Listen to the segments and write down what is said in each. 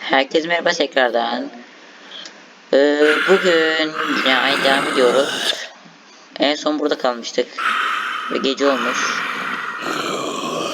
Herkese merhaba tekrardan. Ee, bugün aynı devam ediyoruz. En son burada kalmıştık. Ve gece olmuş.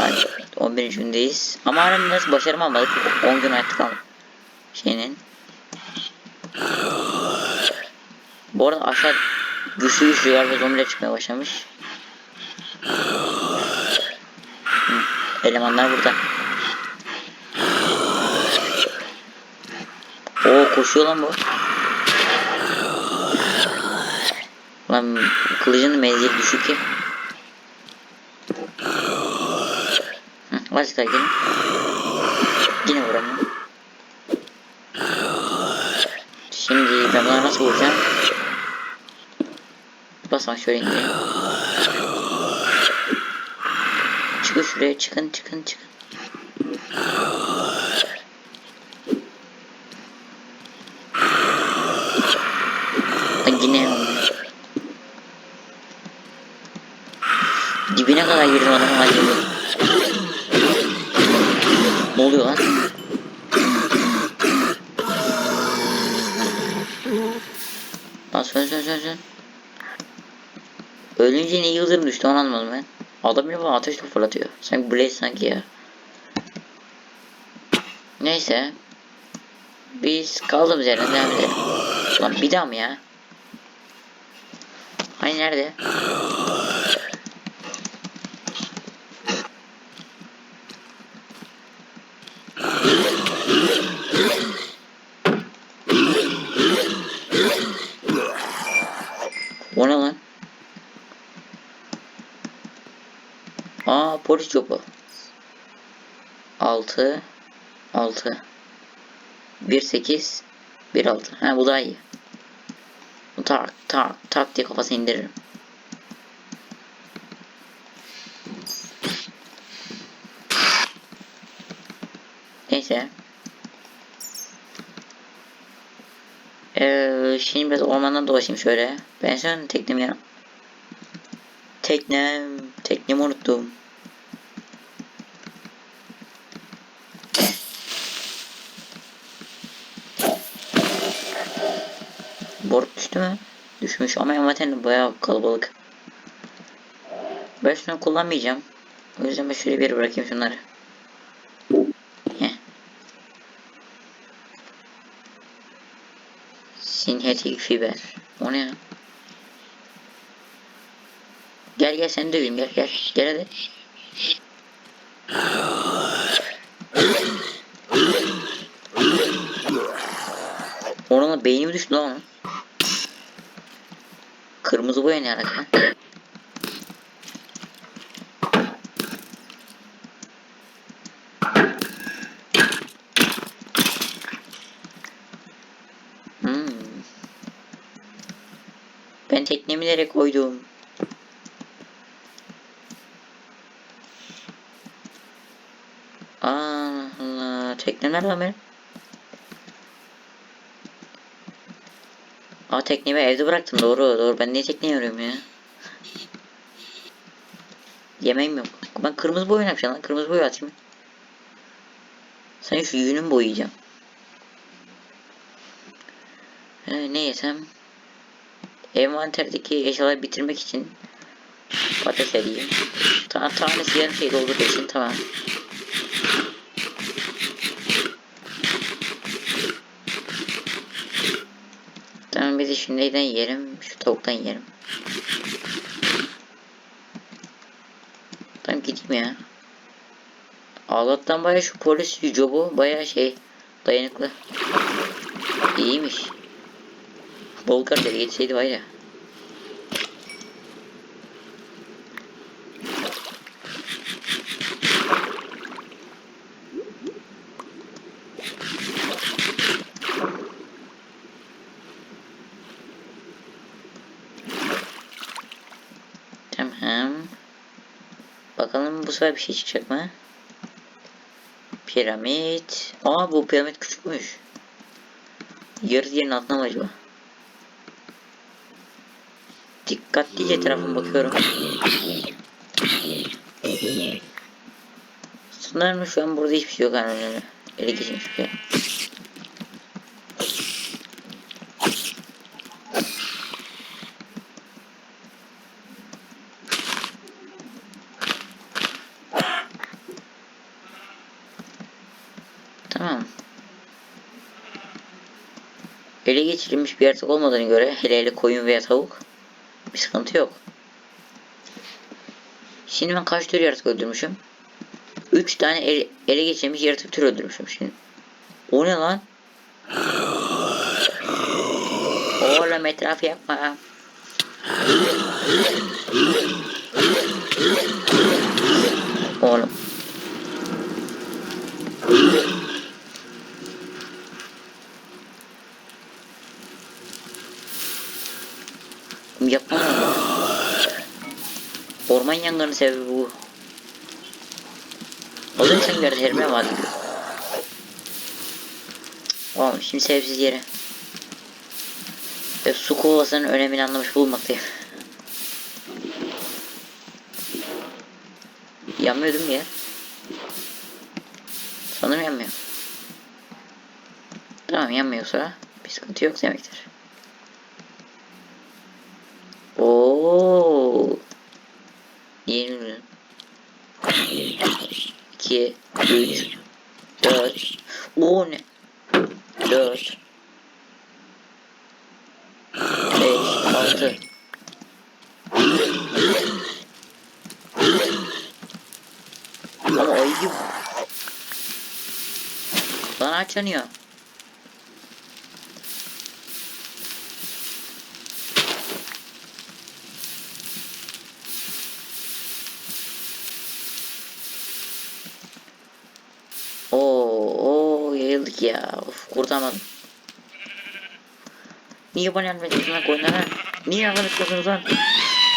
Yani 11. gündeyiz. Ama halen nasıl başaramadık. 10 gün artık kaldı. Şeyinin. Bu arada aşağı güçlü güçlüler ve zombiler çıkmaya başlamış. Elemanlar burada. Oo koşuyor lan bu. Lan kılıcın menzili düşük ki. Daha gelin. Yine vuramıyorum. Şimdi ben bunları nasıl vuracağım? Basma şöyle indireyim. Çıkın şuraya çıkın çıkın çıkın. Lan yine Dibine kadar girdim adamın acemi. Ne oluyor lan? Lan sön sön sön sön. Ölünce ne yıldırım düştü onu anlamadım ben. Adam bile bana ateş fırlatıyor. Sanki Blaze sanki ya. Neyse. Biz kaldığımız yerden devam edelim. Lan bir daha mı ya? Hani nerede? O ne lan? Polis jobu. 6 6 1 8 1 6. Ha bu daha iyi. Bu tak tak tak diye kafasını indiririm. Neyse. Ee, şimdi biraz ormandan dolaşayım şöyle. Ben an teknemi yanım. Teknem, teknemi unuttum. Mü? Düşmüş ama envanterim bayağı kalabalık. Ben şunu kullanmayacağım. O yüzden ben şöyle bir bırakayım şunları. Heh. Sintetik fiber. O ne ya? Gel gel seni döveyim gel gel. Gel hadi. Onun beyni mi düştü lan onun? Kırmızı boya ne alaka? Hmm. Ben teknemi nereye koydum? Allah. Teknem nerede benim? Aa tekneyi ben evde bıraktım. Doğru doğru. Ben niye tekneyi arıyorum ya? Yemeğim yok. Ben kırmızı boya ne yapacağım lan. Kırmızı boya atayım. Sen şu yünümü boyayacağım. Ee, Ne yesem? Envanterdeki eşyaları bitirmek için Patates edeyim. Ta Tanesi yarım şey doldur için tamam Şu neyden yerim? Şu tavuktan yerim. Tamam gideyim ya. Allah'tan baya şu polis jobu baya şey dayanıklı. İyiymiş. Bolgar'da geçseydi var ya. Tamam. Bakalım bu sefer bir şey çıkacak mı? Piramit. Aa bu piramit küçükmüş. Yarı yerin altına mı acaba? Dikkatlice etrafıma bakıyorum. Sanırım şu an burada hiçbir şey yok yani. Ele geçmiş bir şey. Tamam. Ele geçirilmiş bir yaratık olmadığını göre hele hele koyun veya tavuk bir sıkıntı yok. Şimdi ben kaç tür yaratık öldürmüşüm? 3 tane ele, ele geçirilmiş yaratık tür öldürmüşüm şimdi. O ne lan? Oğlum etrafı yapma. Oğlum. Yapma. Orman yangını sebebi bu. Oğlum sen gördün herime vardı. Oğlum şimdi sebepsiz yere. Ve su kovasının önemini anlamış bulunmaktayım. Yanmıyor değil mi ya? Sanırım yanmıyor. Tamam yanmıyorsa bir sıkıntı yok demektir. Oo. Yeni ürün. 2 3 4 10 4 5 6 Ama ayıcım Bana açanıyor Oo, oo yayıldık ya. Of kurtamadım. Niye bana ediyorsun lan koyunlara? Niye yardım ediyorsunuz lan?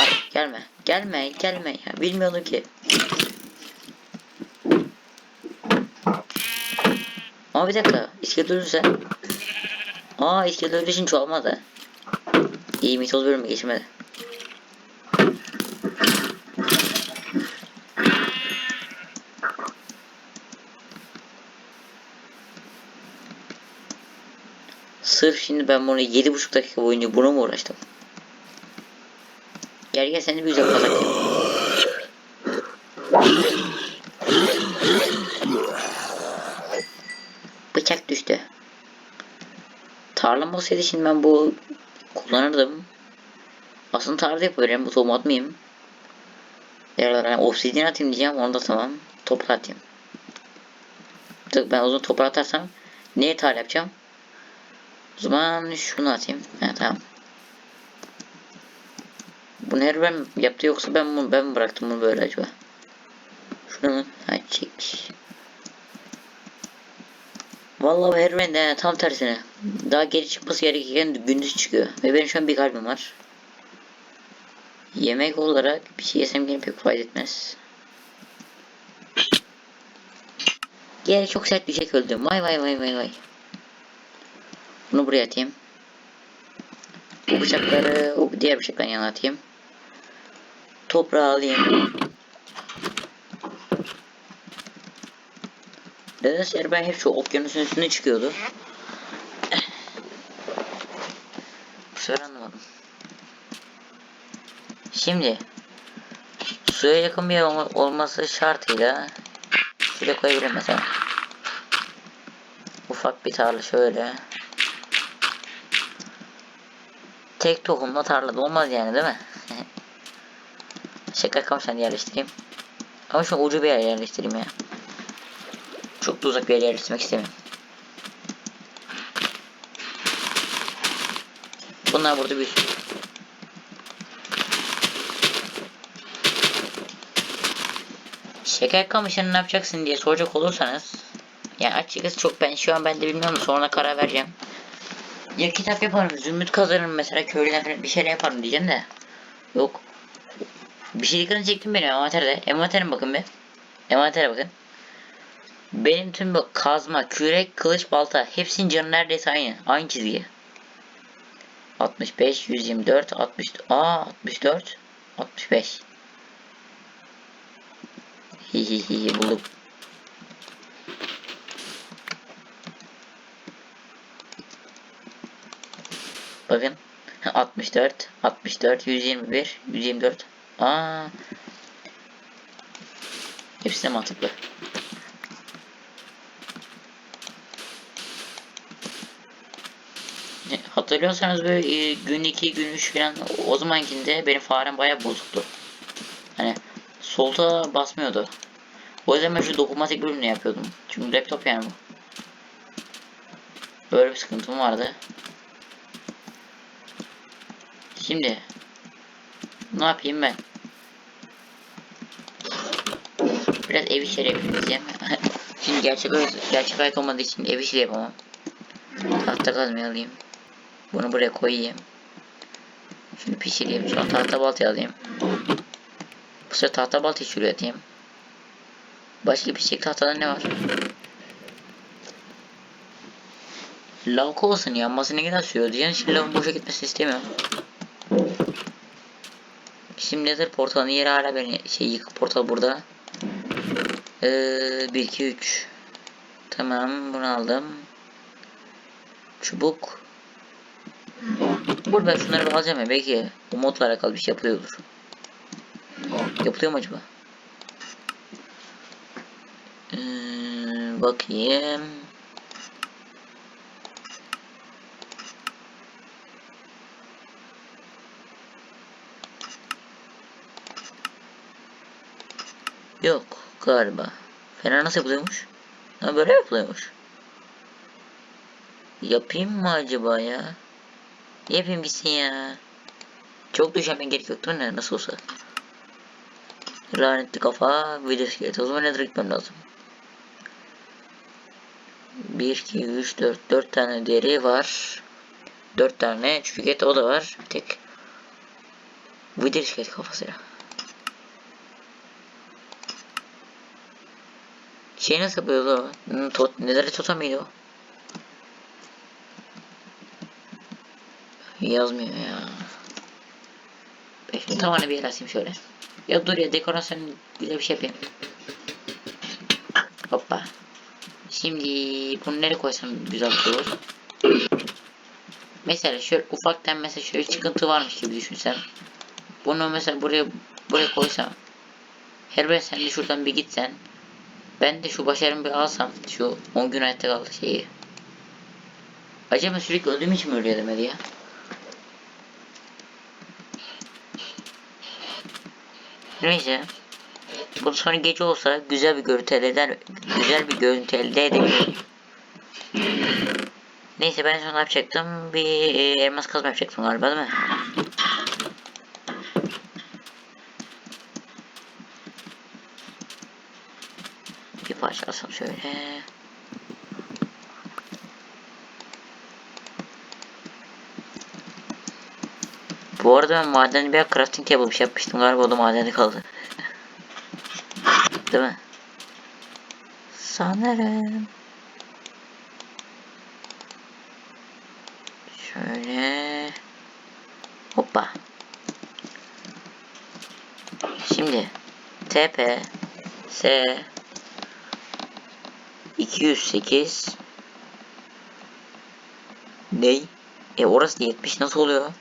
Ay gelme. Gelme gelme ya. Bilmiyordum ki. Ama bir dakika. İskelet ölürse. Aa iskelet öldüğü için çoğalmadı. İyi mitoz bölümü geçmedi. Sırf şimdi ben bunu 7,5 dakika boyunca buna mı uğraştım? Gel gel seni bir güzel kazak yapayım. Bıçak düştü. Tarlam olsaydı şimdi ben bu kullanırdım. Aslında tarla yapabilirim. Bu tohumu atmayayım. Yani obsidyen atayım diyeceğim. Onu da tamam. Toprak atayım. Tık ben uzun toprak atarsam neye tarla yapacağım? O zaman şunu atayım. Ha, tamam. Bunu her ben yaptı yoksa ben bunu ben bıraktım bunu böyle acaba? Şunu ha, çek. Vallahi her ben de tam tersine. Daha geri çıkması gerekirken gündüz çıkıyor. Ve benim şu an bir kalbim var. Yemek olarak bir şey yesem yine pek fayda etmez. Gel çok sert bir şey öldüm. Vay vay vay vay vay. Bunu buraya atayım. Bu bıçakları o diğer bıçakların yanına atayım. Toprağı alayım. Nedense ben hep şu okyanusun üstüne çıkıyordu. Bu sefer anlamadım. Şimdi suya yakın bir yer olma- olması şartıyla şöyle koyabilirim mesela. Ufak bir tarla şöyle. Tek tohumla tarlada olmaz yani değil mi? Şaka kamıştan yerleştireyim. Ama şu ucu bir yere yerleştireyim ya. Çok da uzak bir yere yerleştirmek istemiyorum. Bunlar burada bir Şeker kamışını ne yapacaksın diye soracak olursanız yani açıkçası çok ben şu an ben de bilmiyorum sonra karar vereceğim. Ya kitap yaparım, zümrüt kazanırım mesela köylüden falan bir şeyler yaparım diyeceğim de. Yok. Bir şey dikkatini çektim benim envanterde. Envanterim bakın bir. Envantere bakın. Benim tüm bu kazma, kürek, kılıç, balta hepsinin canı neredeyse aynı. Aynı çizgi. 65, 124, 60, aa 64, 65. Hihihi buldum. Bakın 64, 64, 121, 124. Aa. Hepsi de mantıklı. Hatırlıyorsanız böyle e, gün 2, gün 3 falan o zamankinde benim farem bayağı bozuktu. Hani solta basmıyordu. O yüzden ben şu dokunmatik bölümünü yapıyordum. Çünkü laptop yani bu. Böyle bir sıkıntım vardı. Şimdi ne yapayım ben? Biraz ev işleri yapayım. Şimdi gerçek gerçek hayat olmadığı için ev işleri yapamam. Tahta kazmayı alayım. Bunu buraya koyayım. Şunu pişireyim. Sonra tahta baltayı alayım. Bu sefer tahta baltayı şuraya atayım. Başka pişecek tahtada ne var? Lav kovasının yanması ne kadar sürüyor diyeceksin. Şimdi lavın boşa gitmesini istemiyorum. Şimdi nedir portalın yeri hala beni şey yıkık portal burada. Ee, 1 2 3 Tamam bunu aldım. Çubuk. Burada şunları alacağım ya belki bu modla alakalı bir şey yapılıyordur. Yapılıyor mu acaba? Ee, bakayım. Yok galiba. Fener nasıl yapılıyormuş? Ha böyle yapılıyormuş. Yapayım mı acaba ya? Yapayım gitsin ya. Çok düşenmen gerek yok değil mi? Nasıl olsa. Lanetli kafa video iskeleti. O zaman nedir gitmem lazım. 1, 2, 3, 4. 4 tane deri var. 4 tane çürük et o da var. Bir tek. Video iskeleti kafasıyla. Şey nasıl yapıyordu o? Hmm, tot, neler totem o? Yazmıyor ya. Şimdi tamamen bir asayım şöyle. Ya dur ya dekorasyon güzel bir şey yapayım. Hoppa. Şimdi bunu nereye koysam güzel olur. Mesela şöyle ufaktan mesela şöyle çıkıntı varmış gibi düşünsem. Bunu mesela buraya buraya koysam. Her ben sen de şuradan bir gitsen. Ben de şu başarımı bir alsam. Şu 10 gün hayatta kaldı şeyi. Acaba sürekli öldüğüm için mi ölüyor demedi ya? Neyse. Bu sonra gece olsa güzel bir görüntü elde eder, güzel bir görüntü elde edebilirim. Neyse ben sonra yapacaktım? Bir e, elmas kazma yapacaktım galiba değil mi? Bir parça alsam şöyle. Bu arada ben madende bir crafting table bir şey yapmıştım galiba o da madende kaldı. Değil mi? Sanırım. Şöyle. Hoppa. Şimdi TP S 208 Ney? E orası 70 nasıl oluyor?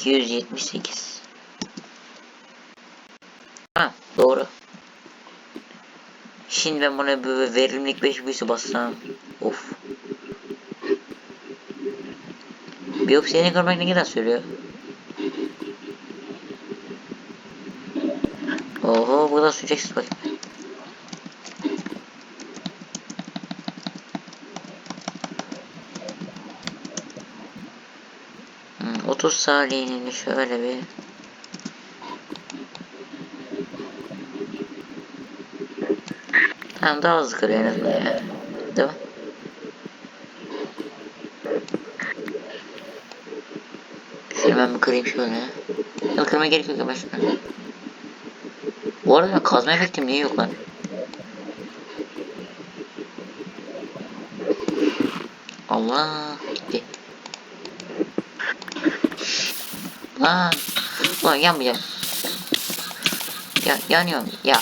278 Ha doğru. Şimdi ben buna böyle verimlilik 5 büyüsü bassam. Of. Biyopsiyeni görmek ne kadar sürüyor? Oho bu da süreceksin bakayım. Hmm, 30 salihini şöyle bir Tamam daha hızlı kırıyor en azından ya. Değil mi? Şunu ben bir kırayım şöyle. Ya kırmaya gerek yok ya şunu. Bu arada kazma efektim niye yok lan? Allah Aa. Ulan yanmayacak. Ya, yanıyorum ya.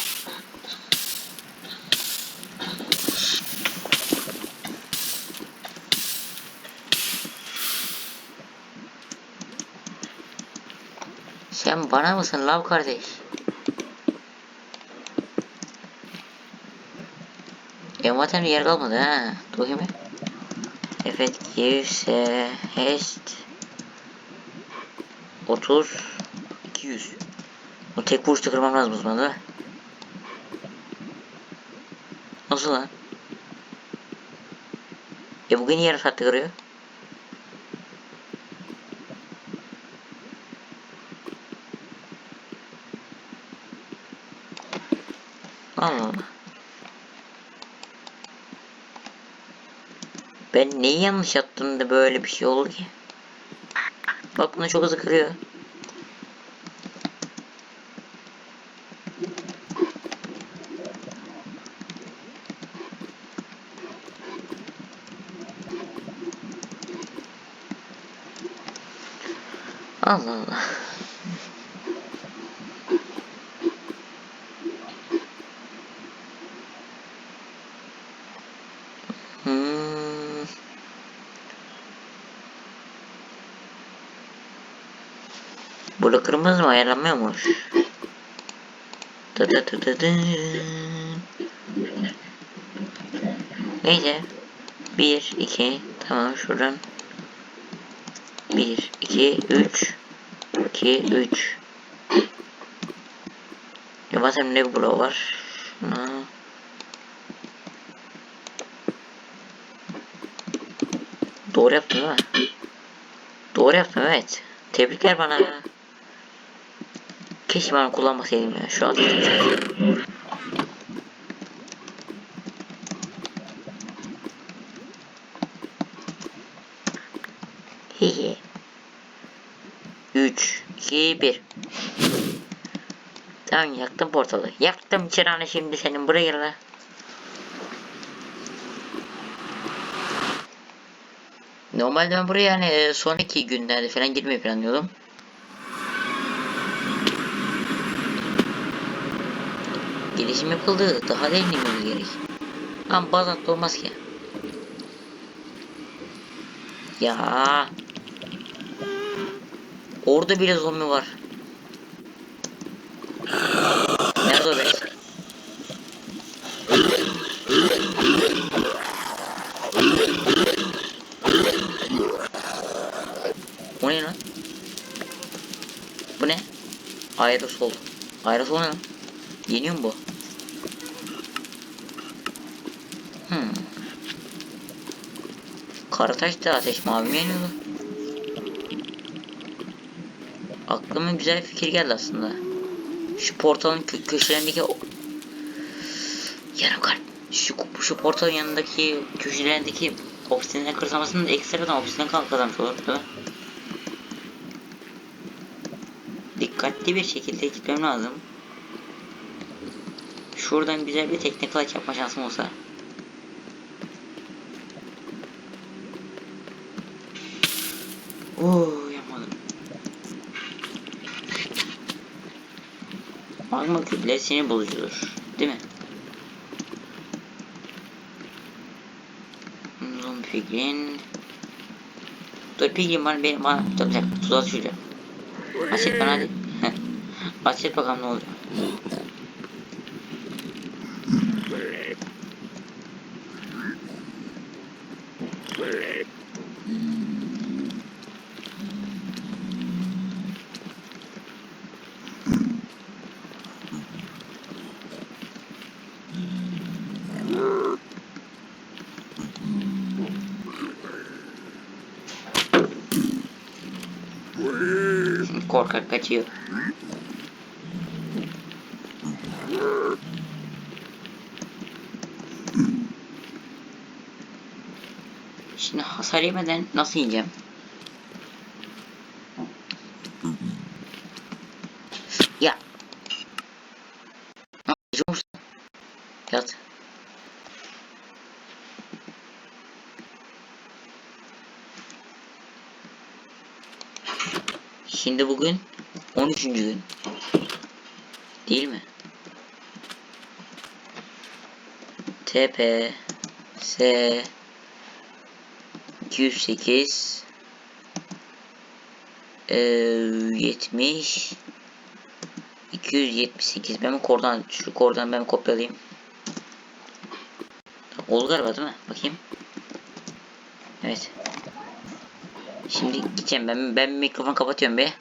Sen bana mısın lav kardeş? Envatemde yer kalmadı ha. Dur hemen. Evet, yüz, hest. 30 200 O tek vuruşta kırmam lazım mi? Nasıl lan? E bugün yarım saatte kırıyor. Allah Allah. Ben neyi yanlış yaptım da böyle bir şey oldu ki? Bak bunu çok hızlı kırıyor. Allah Allah. Hmm. Kırmızı mı ayarlanmıyormuş? Dı dı dı. Neyse. 1, 2, tamam şuradan. 1, 2, 3, 2, 3. Ya bazen ne bloğu var? Şuna. Doğru yaptım değil mi? Doğru yaptım evet. Tebrikler bana. Keşke ben kullanmasaydım ya şu an. Hihi. 3, 2, 1. Tamam yaktım portalı. Yaktım çıranı şimdi senin buraya gel. Normalde ben buraya yani e, sonraki günlerde falan girmeyi planlıyordum. Gelişim yapıldı. Daha derinlememiz gerek. Ama atlı olmaz ki. Ya. Orada bile zombi var. Nerede o be? O ne lan? Bu ne? Aerosol. Aerosol ne lan? Yeniyor mu bu? Karataş da ateş mavi mi yeniyordu? Aklıma güzel fikir geldi aslında. Şu portalın kö köşelerindeki o... Yarım kalp. Şu, şu portalın yanındaki köşelerindeki obsidian kırsamasını da ekstradan kalk kazanmış olur değil? Dikkatli bir şekilde gitmem lazım. Şuradan güzel bir teknik clutch yapma şansım olsa. Oo yapmadım. Magma kütle sinir bozucudur. Değil mi? Uzun pigrin. Dur pigrin bana benim bana. Dur bir dakika tuzağa düşeceğim. Asit bana hadi. Asit bakalım ne olacak. Korkak kaçıyor. Şimdi hasar yemeden nasıl yiyeceğim? Ya. Ne yapıyorsun? Yat. Şimdi bugün 13. gün. Değil mi? TP S 208 e, 70 278. Ben bu kordan şu kordan ben kopyalayayım. Oldu galiba değil mi? Bakayım. Evet. Şimdi gideceğim ben ben mikrofonu kapatıyorum be.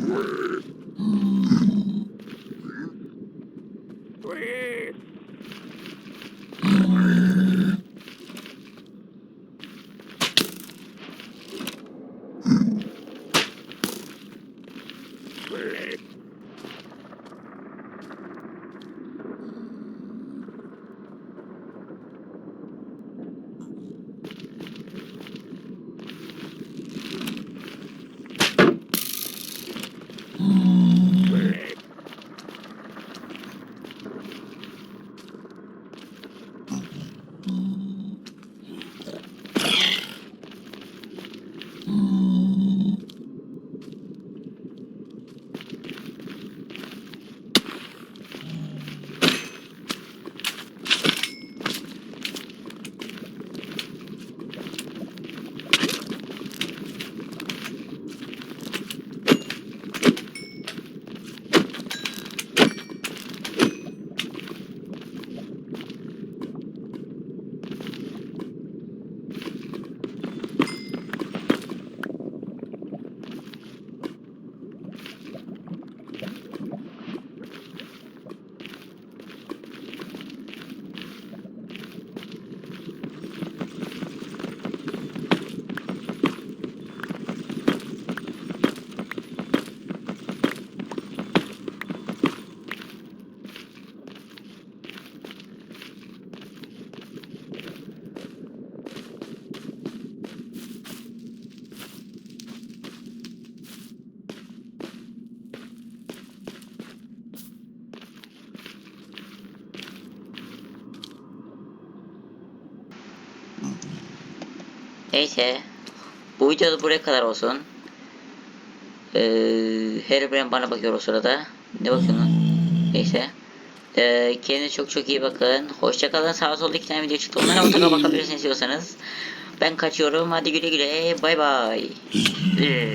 Mm-hmm. Neyse. Bu videoda buraya kadar olsun. Ee, Herobrine bana bakıyor o sırada. Ne bakıyorsun? Neyse. Ee, kendinize çok çok iyi bakın. Hoşçakalın. Sağ solda iki tane video çıktı. Onlara mutlaka bakabilirsiniz istiyorsanız. Ben kaçıyorum. Hadi güle güle. Bay bay. Ee.